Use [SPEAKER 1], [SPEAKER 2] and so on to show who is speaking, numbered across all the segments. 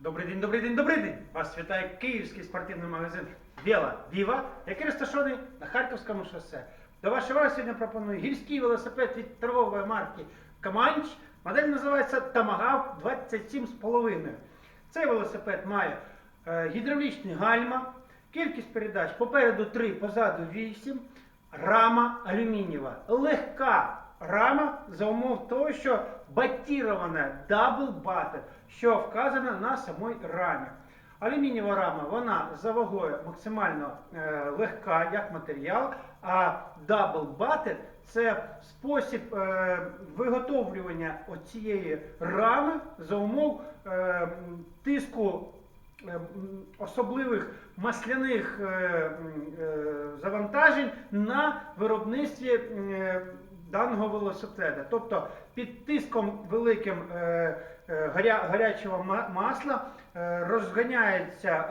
[SPEAKER 1] Добрий день, добрий день, добрий день! Вас вітає київський спортивний магазин Віла Віва, який розташований на Харківському шосе. До вашої уваги сьогодні пропоную гірський велосипед від торгової марки Каманч. Модель називається Тамагав 27,5. Цей велосипед має е, гідравлічні гальма, кількість передач попереду 3, позаду 8, рама алюмінієва. Легка рама за умов того, що батірована дабл батер, що вказано на самій рамі. Алюмінієва рама вона за вагою максимально е, легка як матеріал, а дабл батер це спосіб е, виготовлювання оцієї рами за умов е, тиску е, особливих масляних е, е, завантажень на виробництві е, даного велосипеда. Тобто під тиском великим е, е, гаря, гарячого масла е, розганяється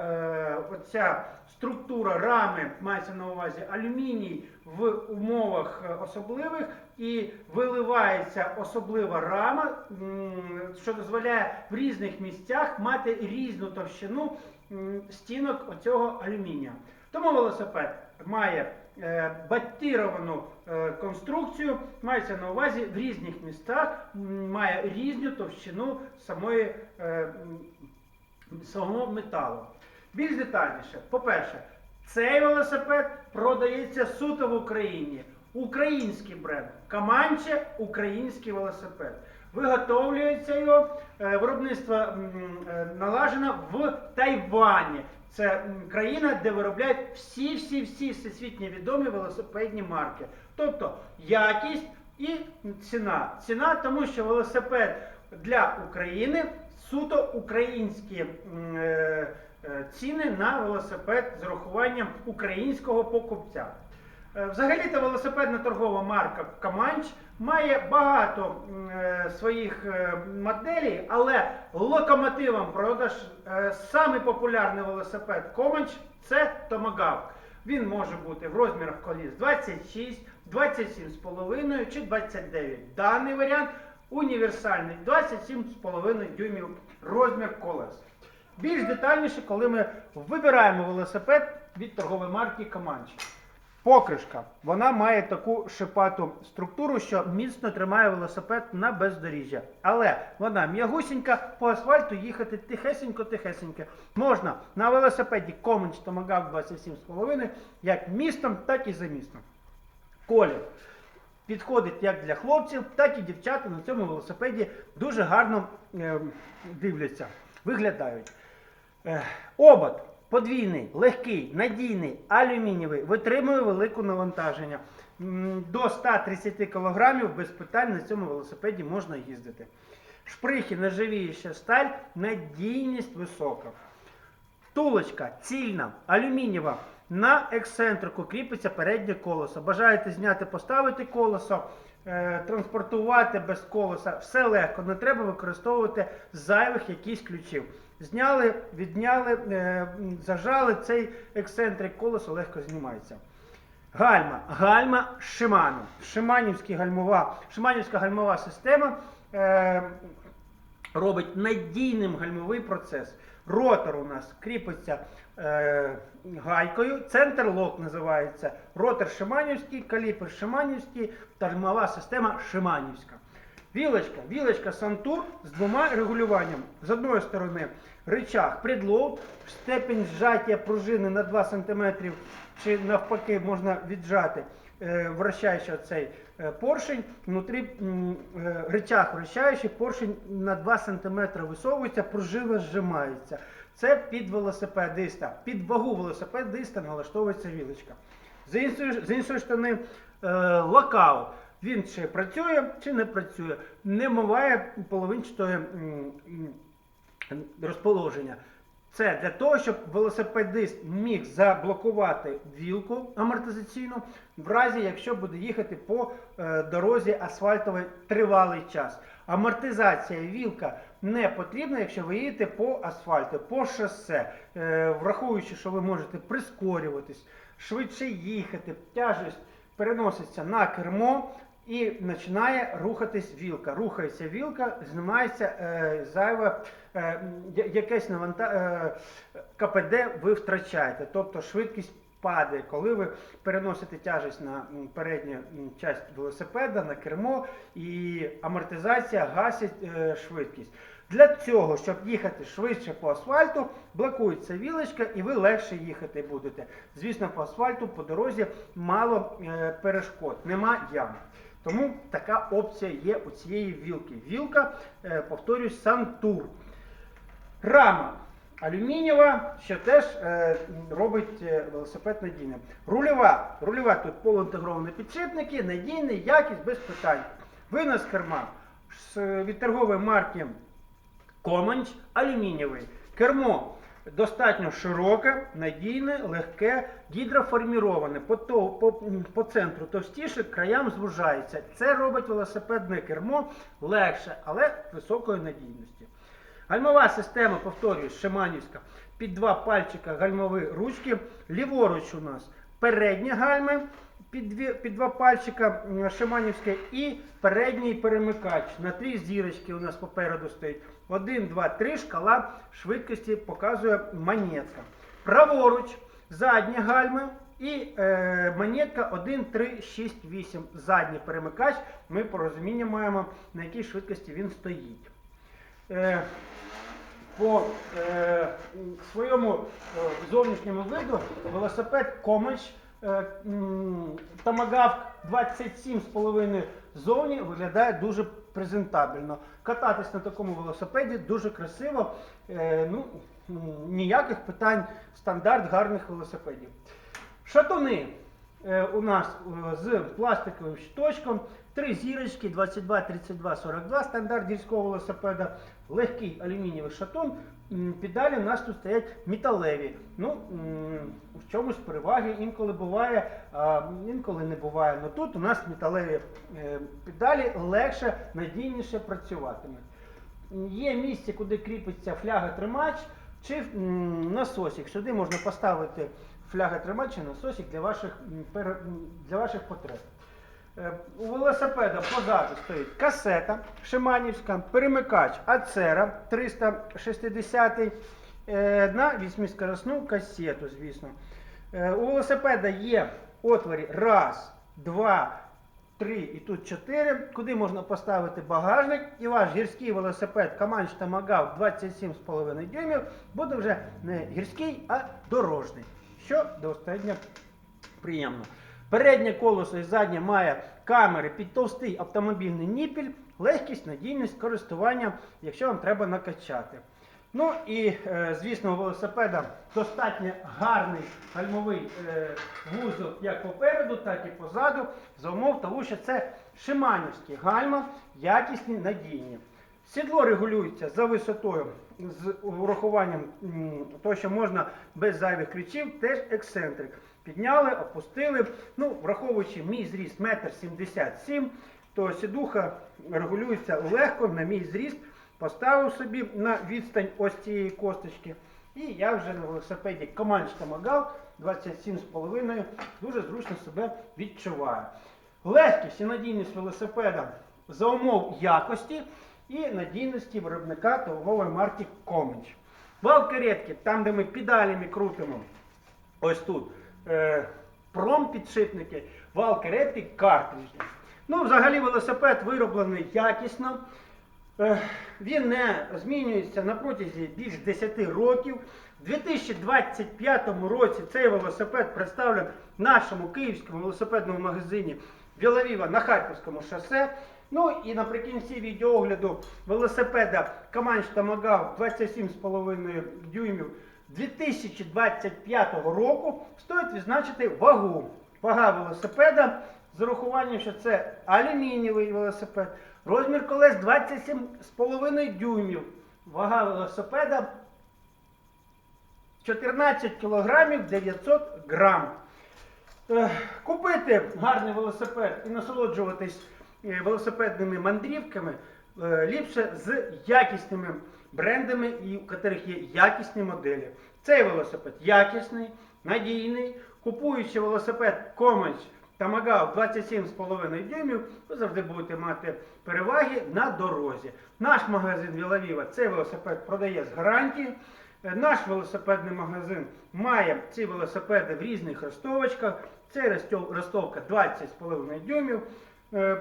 [SPEAKER 1] оця структура рами, мається на увазі алюміній в умовах особливих і виливається особлива рама, що дозволяє в різних місцях мати різну товщину стінок оцього алюмінія. Тому велосипед має е, батіровану е, конструкцію, мається на увазі в різних містах, має різну товщину самої, е, самого металу. Більш детальніше, по-перше, цей велосипед продається суто в Україні. Український бренд. Каманче український велосипед. Виготовлюється його виробництво налажено в Тайвані. Це країна, де виробляють всі-всі-всі всесвітньо відомі велосипедні марки. Тобто якість і ціна. Ціна, тому що велосипед для України суто українські е, е, ціни на велосипед з урахуванням українського покупця. Е, Взагалі-то велосипедна торгова марка Каманч має багато е, своїх е, моделей, але локомотивом продаж е, популярний велосипед Каманч це Томагавк. Він може бути в розмірах коліс 26, 27,5 чи 29. Даний варіант універсальний 27,5 дюймів розмір колес. Більш детальніше, коли ми вибираємо велосипед від торгової марки Каманч. Покришка. Вона має таку шипату структуру, що міцно тримає велосипед на бездоріжжя. Але вона м'ягусінька, по асфальту їхати тихесенько-тихесенько. Можна на велосипеді Comanche Tomahawk 27,5 як містом, так і за містом. Колір підходить як для хлопців, так і дівчата на цьому велосипеді дуже гарно е, дивляться, виглядають. Е, Обод подвійний, легкий, надійний, алюмінієвий, витримує велике навантаження. До 130 кг без питань на цьому велосипеді можна їздити. Шприхи, нержавіюча сталь, надійність висока. Втулочка цільна, алюмінієва. На ексцентрику кріпиться переднє колесо. Бажаєте зняти, поставити колесо, е, транспортувати без колеса. Все легко, не треба використовувати зайвих якісь ключів. Зняли, відняли, е, зажали цей ексцентрик, колесо легко знімається. Гальма. Гальма. Шиманівська гальмова, Шиманівська гальмова система е, робить надійним гальмовий процес. Ротор у нас кріпиться е, гайкою, центр лок називається. Ротор Шиманівський, каліпер Шиманівський, та гальмова система Шиманівська. Вілочка, вілочка Сантур з двома регулюваннями. З одної сторони рычаг предлоуд, степень зжаття пружини на 2 см, чи навпаки можна віджати, е, вращаючи цей е, поршень. Внутрі е, рычаг вращаючий, поршень на 2 см висовується, пружина зжимається. Це під велосипедиста. Під вагу велосипедиста налаштовується вілочка. З іншої, сторони, локаут. Він чи працює, чи не працює. Не буває половинчатої розположення. Це для того, щоб велосипедист міг заблокувати вілку амортизаційну, в разі, якщо буде їхати по е, дорозі асфальтовій тривалий час. Амортизація вілка не потрібна, якщо ви їдете по асфальту, по шосе, е, враховуючи, що ви можете прискорюватись, швидше їхати, тяжесть переноситься на кермо, і починає рухатись вілка. Рухається вілка, знімається е, зайва е, якесь наванта... е, КПД ви втрачаєте, тобто швидкість падає, коли ви переносите тяжесть на передню часть велосипеда, на кермо, і амортизація гасить е, швидкість. Для цього, щоб їхати швидше по асфальту, блокується вілочка і ви легше їхати будете. Звісно, по асфальту по дорозі мало е, перешкод, нема ям. Тому така опція є у цієї вілки. Вілка, е, повторюсь, Сантур. Рама алюмінієва, що теж е, робить е, велосипед надійним. Рульова. Рульова тут полуінтегровані підшипники, надійний, якість без питань. Винос керма від торгової марки Команч алюмінієвий. Кермо достатньо широке, надійне, легке, гідроформіроване. По, то, по, по центру товстіше, краям звужається. Це робить велосипедне кермо легше, але високої надійності. Гальмова система, повторюю, Шиманівська. Під два пальчика гальмові ручки. Ліворуч у нас передні гальми під, дві, під два пальчика Шиманівське і передній перемикач. На три зірочки у нас попереду стоїть. Один, два, три шкала швидкості показує монетка. Праворуч задні гальми і е, монетка 1, 3, 6, 8. Задній перемикач. Ми по розумінню маємо, на якій швидкості він стоїть. Е, по е, своєму е, зовнішньому виду велосипед Комач е, м, Томагавк 27,5 зовні виглядає дуже презентабельно. Кататись на такому велосипеді дуже красиво. Е, ну, ніяких питань, стандарт гарних велосипедів. Шатуни у нас е, з пластиковим щиточком. Три зірочки 22, 32, 42, стандарт гірського велосипеда, легкий алюмінієвий шатун. М, Педалі у нас тут стоять металеві. Ну, в чомусь переваги інколи буває, а інколи не буває. Но тут у нас металеві е, педалі легше, надійніше працюватимуть. Є місце, куди кріпиться фляга-тримач чи насосик. Сюди можна поставити фляга-тримач чи насосик для ваших, для ваших потреб. Е, У велосипеда позаду стоїть касета Шиманівська, перемикач Ацера 360 е, на 8-скоростну касету, звісно. Е, У велосипеда є отворі раз, два, три і тут чотири, куди можна поставити багажник, і ваш гірський велосипед Каманч Тамагав 27,5 дюймів буде вже не гірський, а дорожний, що достатньо приємно. Переднє колесо і заднє має камери під товстий автомобільний ніпіль, легкість, надійність користування, якщо вам треба накачати. Ну і, е, звісно, у велосипеда достатньо гарний гальмовий е, вузол як попереду, так і позаду, за умов того, що це шиманівські гальма, якісні, надійні. Сідло регулюється за висотою з урахуванням того, що можна без зайвих ключів, теж ексцентрик. Підняли, опустили. Ну, враховуючи мій зріст 1,77 м, то сідуха регулюється легко на мій зріст. Поставив собі на відстань ось цієї косточки. І я вже на велосипеді Comanche Tamagao 27,5 дуже зручно себе відчуваю. Легкість і надійність велосипеда за умов якості і надійності виробника торгової марки Comanche. Вал каретки, там де ми педалями крутимо, ось тут е, промпідшипники, вал каретки картриджі. Ну, взагалі велосипед вироблений якісно. Е, Він не змінюється на протязі більш 10 років. У 2025 році цей велосипед представлен в нашому київському велосипедному магазині Вілавіва на Харківському шосе. Ну і наприкінці відеоогляду велосипеда Каманч Тамагав 27,5 дюймів 2025 року стоїть відзначити вагу. Вага велосипеда з урахуванням, що це алюмінієвий велосипед. Розмір колес 27,5 дюймів. Вага велосипеда 14 кг 900 грам. Купити гарний велосипед і насолоджуватись велосипедними мандрівками е, ліпше з якісними брендами, і у яких є якісні моделі. Цей велосипед якісний, надійний. Купуючи велосипед Комач Тамагав 27,5 дюймів, ви завжди будете мати переваги на дорозі. Наш магазин Вілавіва цей велосипед продає з гарантії. Е, Наш велосипедний магазин має ці велосипеди в різних ростовочках. Це ростовка 20,5 дюймів. Е,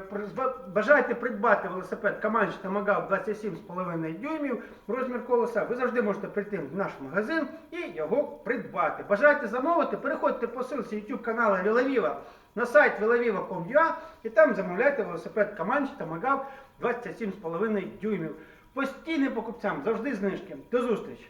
[SPEAKER 1] Бажаєте придбати велосипед Каманч Тамагав 27,5 дюймів, розмір колеса, ви завжди можете прийти в наш магазин і його придбати. Бажаєте замовити, переходьте по ссылці YouTube каналу Вілавіва на сайт vilaviva.com.ua і там замовляйте велосипед Каманч Тамагав 27,5 дюймів. Постійним покупцям завжди знижки. До зустрічі!